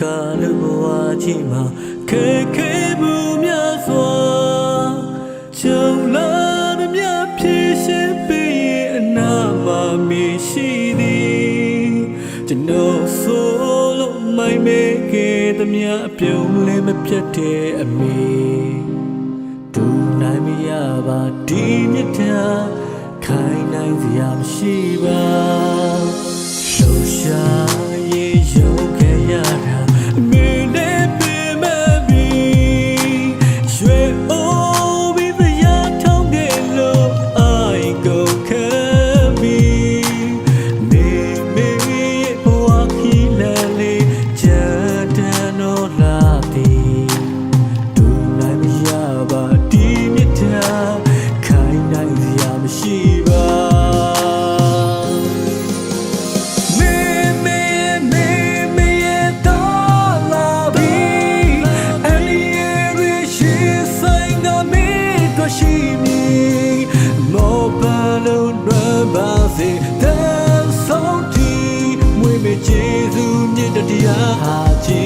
ကလူဘဝကြီးမှာခဲခဲမှုများစွာကြုံလာသမျှဖြည့်ရှင်းပေးရင်အနာမှာမြေရှိသည်ကျွန်တော်ဆိုလို့မိုင်မဲခဲ့သမျှအပြုံးလဲမပြတ်တဲ့အမိဒူနိုင်မရပါဒီမြတ်တာခိုင်းနိုင်စရာမရှိပါ ရှိမည်မောပလုံးရပါစေတဲ့ဆုံးတီမွေးမကျေးဇူးမြင့်တရားဟာချီ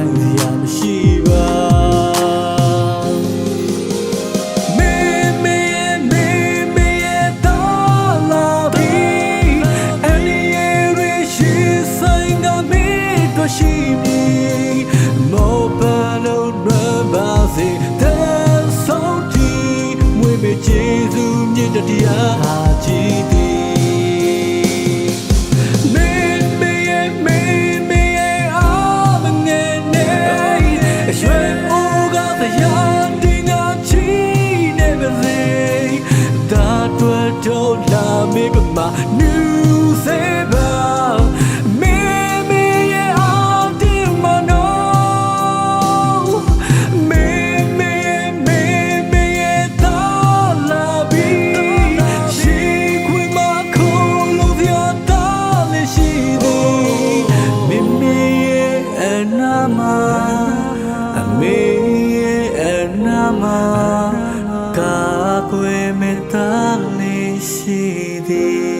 Yanlış မေကမာနူးစေပါမေမေရဲ့အောင်ဒီမနောမေမေမေမေရဲ့တော်လာပြီရှိခွေမှာခိုးလို့ပြတော်လေရှိသည်မေမေရဲ့အနာမှာအမေရဲ့အနာမှာကာကွယ်မေတ္တာ ရှိသည်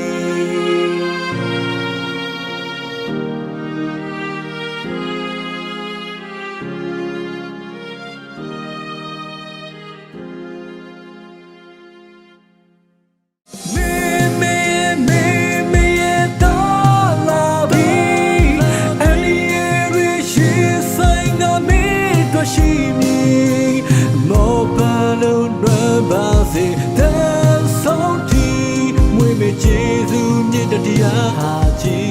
谁的？ ကျေးဇူးမြင့်တရားဟာကြီး